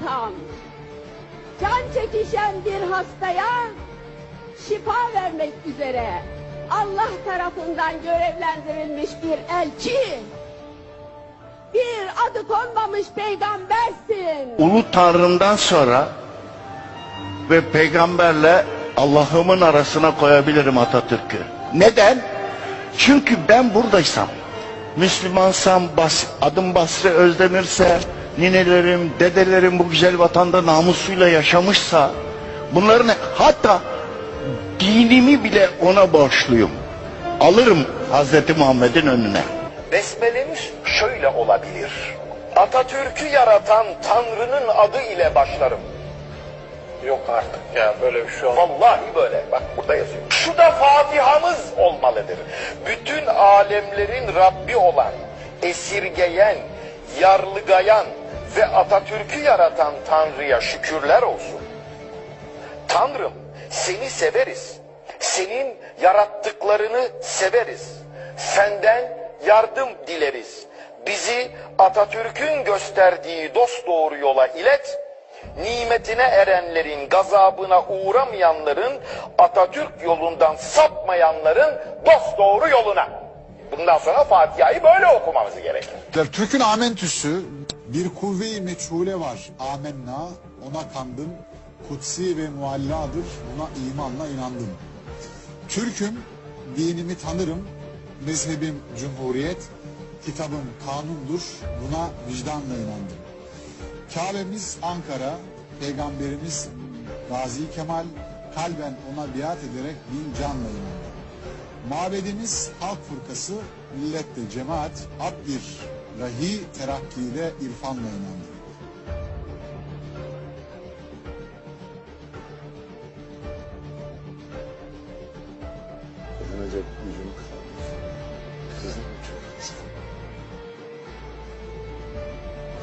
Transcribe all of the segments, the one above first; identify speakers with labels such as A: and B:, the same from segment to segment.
A: yatan, can çekişen bir hastaya şifa vermek üzere Allah tarafından görevlendirilmiş bir elçi, bir adı konmamış peygambersin.
B: Ulu Tanrım'dan sonra ve peygamberle Allah'ımın arasına koyabilirim Atatürk'ü. Neden? Çünkü ben buradaysam, Müslümansam, bas, adım Basri Özdemir'se, ninelerim, dedelerim bu güzel vatanda namusuyla yaşamışsa, bunların hatta dinimi bile ona borçluyum. Alırım Hazreti Muhammed'in önüne.
C: Besmelemiz şöyle olabilir. Atatürk'ü yaratan Tanrı'nın adı ile başlarım.
D: Yok artık ya böyle bir şey olmaz.
C: Vallahi böyle. Bak burada yazıyor. Şu da Fatiha'mız olmalıdır. Bütün alemlerin Rabbi olan, esirgeyen, yarlıgayan ve Atatürk'ü yaratan Tanrı'ya şükürler olsun. Tanrım seni severiz. Senin yarattıklarını severiz. Senden yardım dileriz. Bizi Atatürk'ün gösterdiği dosdoğru yola ilet. Nimetine erenlerin, gazabına uğramayanların, Atatürk yolundan sapmayanların dosdoğru yoluna. Bundan sonra Fatiha'yı böyle okumamız gerekir.
E: Türk'ün amentüsü bir kuvve-i meçhule var. Amenna ona kandım. Kutsi ve mualladır. Buna imanla inandım. Türk'üm dinimi tanırım. Mezhebim cumhuriyet. Kitabım kanundur. Buna vicdanla inandım. Kabe'miz Ankara. Peygamberimiz Gazi Kemal. Kalben ona biat ederek bin canla inandım. Mabedimiz Halk Fırkası, millette cemaat, hak bir rahi terakkiyle irfanla inandı.
D: Kazanacak gücüm hasta.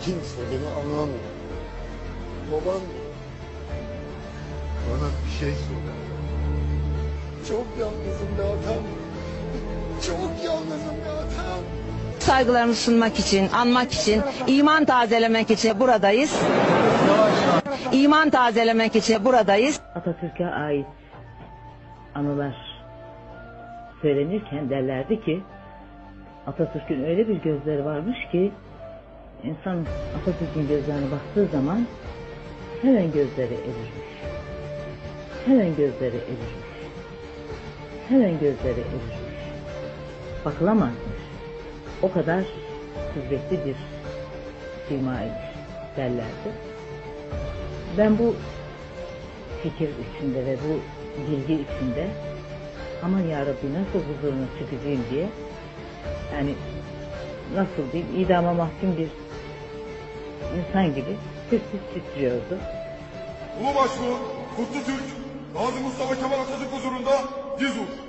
D: Kimse beni anlamıyor. Babam bana bir şey söyle. Çok yalnızım be atam. Çok yalnızım be atam.
F: saygılarımı sunmak için, anmak için, iman tazelemek için buradayız. İman tazelemek için buradayız.
G: Atatürk'e ait anılar söylenirken derlerdi ki Atatürk'ün öyle bir gözleri varmış ki insan Atatürk'ün gözlerine baktığı zaman hemen gözleri erirmiş. Hemen gözleri erirmiş. Hemen gözleri erirmiş. Bakılamazmış. O kadar kuvvetli bir simaymış derlerdi. Ben bu fikir içinde ve bu bilgi içinde aman ya Rabbi nasıl huzuruna çıkacağım diye yani nasıl diyeyim idama mahkum bir insan gibi sessiz titriyordu.
H: Ulu Başbuğ, Kutlu Türk, Gazi Mustafa Kemal Atatürk huzurunda dix jours